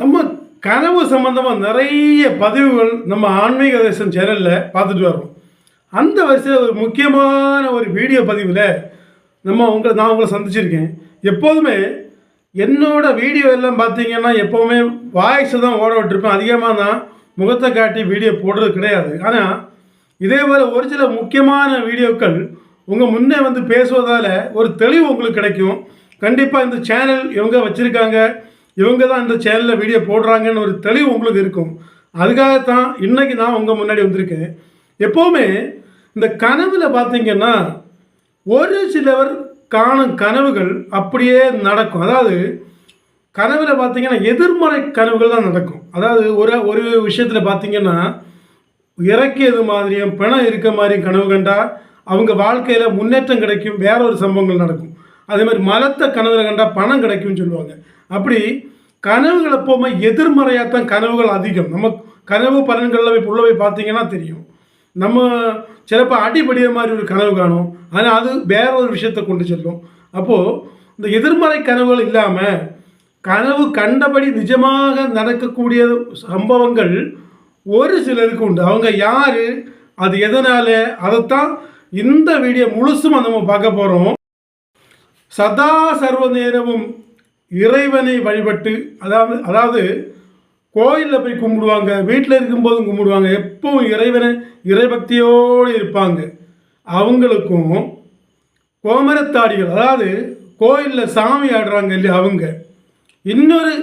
நம்ம கனவு சம்மந்தமாக நிறைய பதிவுகள் நம்ம ஆன்மீக தேசம் சேனலில் பார்த்துட்டு வரோம் அந்த வரிசையில் ஒரு முக்கியமான ஒரு வீடியோ பதிவில் நம்ம உங்களை நான் உங்களை சந்திச்சிருக்கேன். எப்போதுமே என்னோட வீடியோ எல்லாம் பார்த்தீங்கன்னா எப்போவுமே வாய்ஸை தான் ஓட விட்டுருப்பேன். அதிகமாக தான் முகத்தை காட்டி வீடியோ போடுறது கிடையாது. ஆனால் இதே போல் ஒரு சில முக்கியமான வீடியோக்கள் உங்கள் முன்னே வந்து பேசுவதால் ஒரு தெளிவு உங்களுக்கு கிடைக்கும். கண்டிப்பாக இந்த சேனல் இவங்க வச்சுருக்காங்க? இவங்க தான் இந்த சேனலில் வீடியோ போடுறாங்கன்னு ஒரு தெளிவு உங்களுக்கு இருக்கும். அதுக்காகத்தான் இன்றைக்கி நான் உங்கள் முன்னாடி வந்திருக்கேன். எப்போவுமே இந்த கனவில் பார்த்தீங்கன்னா ஒரு சிலவர் காணும் கனவுகள் அப்படியே நடக்கும். அதாவது கனவில் பார்த்தீங்கன்னா எதிர்மறை கனவுகள் தான் நடக்கும். அதாவது ஒரு ஒரு விஷயத்தில் பார்த்தீங்கன்னா இறக்கியது மாதிரியும் பிணம் இருக்க மாதிரியும் கனவு கண்டா அவங்க வாழ்க்கையில் முன்னேற்றம் கிடைக்கும் வேற ஒரு சம்பவங்கள் நடக்கும். அதே மாதிரி மலத்தை கனவுல கண்டா பணம் கிடைக்கும்னு சொல்லுவாங்க. அப்படி கனவுகள் எப்போவுமே எதிர்மறையாக தான் கனவுகள் அதிகம். நம்ம கனவு பலன்களில் போய் உள்ள போய் பார்த்தீங்கன்னா தெரியும். நம்ம சிலப்போ அடிபடிய மாதிரி ஒரு கனவு காணும். ஆனால் அது வேற ஒரு விஷயத்தை கொண்டு செல்லும். அப்போது இந்த எதிர்மறை கனவுகள் இல்லாமல் கனவு கண்டபடி நிஜமாக நடக்கக்கூடிய சம்பவங்கள் ஒரு சிலருக்கு உண்டு. அவங்க யார் அது எதனால் அதைத்தான் இந்த வீடியோ முழுசும் நம்ம பார்க்க போகிறோம் சதா சர்வ நேரமும் இறைவனை வழிபட்டு அதாவது அதாவது கோயிலில் போய் கும்பிடுவாங்க வீட்டில் இருக்கும்போதும் கும்பிடுவாங்க எப்பவும் இறைவனை இறைபக்தியோடு இருப்பாங்க. அவங்களுக்கும் கோமரத்தாடிகள் அதாவது கோயிலில் சாமி ஆடுறாங்க இல்லையா அவங்க இன்னொரு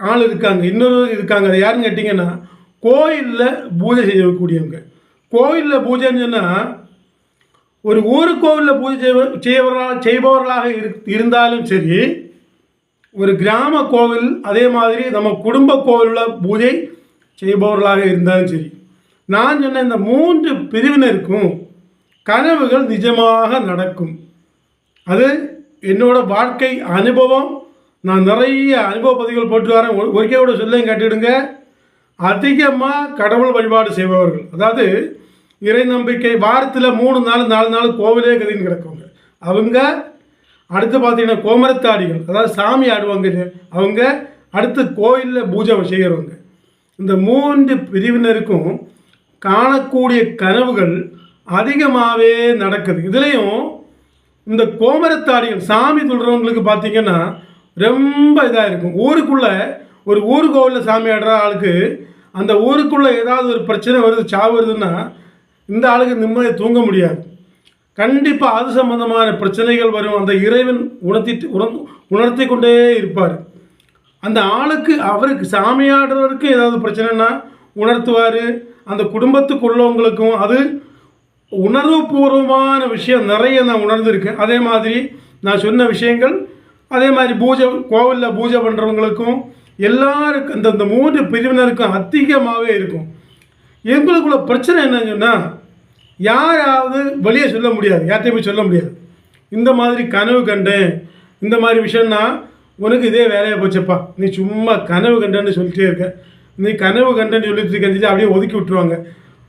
ஆள் இருக்காங்க இன்னொரு இருக்காங்க அதை யாருன்னு கேட்டிங்கன்னா கோயிலில் பூஜை செய்யக்கூடியவங்க. கோயிலில் பூஜைன்னு சொன்னால் ஒரு ஊர் கோவிலில் பூஜை செய்வ செய்பவர்களாக செய்பவர்களாக இரு இருந்தாலும் சரி ஒரு கிராம கோவில் அதே மாதிரி நம்ம குடும்ப கோவிலில் பூஜை செய்பவர்களாக இருந்தாலும் சரி நான் சொன்ன இந்த மூன்று பிரிவினருக்கும் கனவுகள் நிஜமாக நடக்கும். அது என்னோட வாழ்க்கை அனுபவம். நான் நிறைய அனுபவ பதிவுகள் போட்டு வரேன். ஒரு- கூட சொல்லையும் கட்டிடுங்க. அதிகமாக கடவுள் வழிபாடு செய்பவர்கள் அதாவது இறை நம்பிக்கை வாரத்தில் மூணு நாள் நாலு நாள் கோவிலே கதின்னு கிடக்குங்க. அவங்க அடுத்து பார்த்தீங்கன்னா கோமரத்தாடிகள் அதாவது சாமி ஆடுவாங்க அவங்க அடுத்து கோயிலில் பூஜை செய்கிறவங்க இந்த மூன்று பிரிவினருக்கும் காணக்கூடிய கனவுகள் அதிகமாகவே நடக்குது. இதுலேயும் இந்த கோமரத்தாடிகள் சாமி சொல்கிறவங்களுக்கு பார்த்தீங்கன்னா ரொம்ப இதாக இருக்கும். ஊருக்குள்ளே ஒரு ஊர் கோவிலில் சாமி ஆடுற ஆளுக்கு அந்த ஊருக்குள்ளே ஏதாவது ஒரு பிரச்சனை வருது சாவு வருதுன்னா இந்த ஆளுக்கு நிம்மதியை தூங்க முடியாது. கண்டிப்பாக அது சம்பந்தமான பிரச்சனைகள் வரும். அந்த இறைவன் உணர்த்திட்டு உணர்ந்து உணர்த்தி கொண்டே இருப்பார். அந்த ஆளுக்கு அவருக்கு சாமியாடுறதுக்கு ஏதாவது பிரச்சனைனா உணர்த்துவார். அந்த குடும்பத்துக்குள்ளவங்களுக்கும் அது உணர்வுபூர்வமான விஷயம். நிறைய நான் உணர்ந்திருக்கேன். அதே மாதிரி நான் சொன்ன விஷயங்கள் அதே மாதிரி பூஜை கோவிலில் பூஜை பண்ணுறவங்களுக்கும் எல்லாருக்கும் இந்த இந்த மூன்று பிரிவினருக்கும் அதிகமாகவே இருக்கும். எங்களுக்குள்ள பிரச்சனை என்னன்னு சொன்னால் யாராவது வெளியே சொல்ல முடியாது. யார்கிட்டையும் போய் சொல்ல முடியாது. இந்த மாதிரி கனவு கண்டேன். இந்த மாதிரி விஷயம்னா உனக்கு இதே வேலையாக போச்சப்பா. நீ சும்மா கனவு கண்டேன்னு சொல்லிட்டே இருக்க. நீ கனவு கண்டேன்னு சொல்லிட்டு இருக்கேன்னு அப்படியே ஒதுக்கி விட்டுருவாங்க.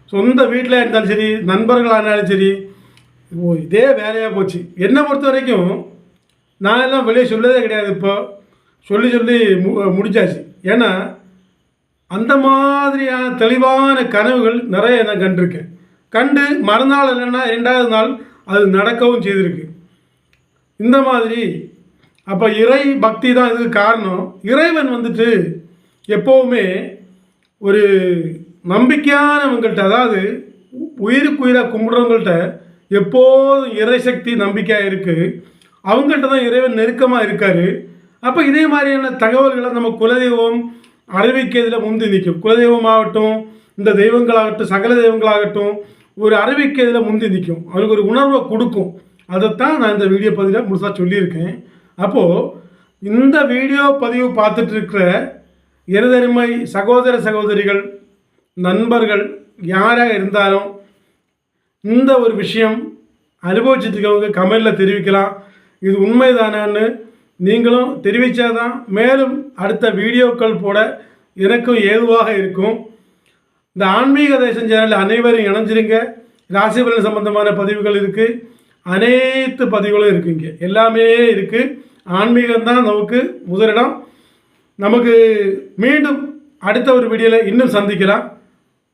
சொந்த வீட்டில் இருந்தாலும் சரி நண்பர்களானாலும் சரி ஓ இதே வேலையாக போச்சு. என்னை பொறுத்த வரைக்கும் நான் எல்லாம் வெளியே சொல்லதே கிடையாது இப்போ. சொல்லி சொல்லி மு முடிச்சாச்சு ஏன்னா அந்த மாதிரியான தெளிவான கனவுகள் நிறைய நான் கண்டிருக்கேன். கண்டு மறுநாள் இல்லைன்னா ரெண்டாவது நாள் அது நடக்கவும் செய்திருக்கு. இந்த மாதிரி அப்போ இறை பக்தி தான் இதுக்கு காரணம். இறைவன் வந்துட்டு எப்போவுமே ஒரு நம்பிக்கையானவங்கள்ட்ட அதாவது உயிருக்கு உயிராக கும்பிட்றவங்கள்ட்ட எப்போதும் இறைசக்தி நம்பிக்கையாக இருக்குது அவங்கள்ட்ட தான் இறைவன் நெருக்கமாக இருக்கார். அப்போ இதே மாதிரியான தகவல்களை நம்ம குலதெய்வம் அறிவிக்கிறதுல முந்தி நிற்கும். குலதெய்வமாகட்டும் இந்த தெய்வங்களாகட்டும் சகல தெய்வங்களாகட்டும் ஒரு அறிவிக்க இதில் முந்திதிக்கும் அவருக்கு ஒரு உணர்வை கொடுக்கும். அதைத்தான் நான் இந்த வீடியோ பதிவில் முழுசாக சொல்லியிருக்கேன். அப்போது இந்த வீடியோ பதிவு பார்த்துட்டு இருக்கிற இருதருமை சகோதர சகோதரிகள் நண்பர்கள் யாராக இருந்தாலும் இந்த ஒரு விஷயம் அனுபவிச்சுட்டு கமெண்டில் தெரிவிக்கலாம். இது உண்மைதானான்னு நீங்களும் தெரிவித்தாதான் மேலும் அடுத்த வீடியோக்கள் போட எனக்கும் ஏதுவாக இருக்கும். இந்த ஆன்மீக தேசம் சேனலில் அனைவரும் இணைஞ்சிருங்க. ராசிபலன் சம்பந்தமான பதிவுகள் இருக்குது அனைத்து பதிவுகளும் இருக்குங்க எல்லாமே இருக்குது ஆன்மீகம் தான் நமக்கு முதலிடம் நமக்கு மீண்டும் அடுத்த ஒரு வீடியோவில் இன்னும் சந்திக்கலாம்.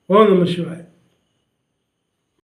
ஓம் நம சிவாய்.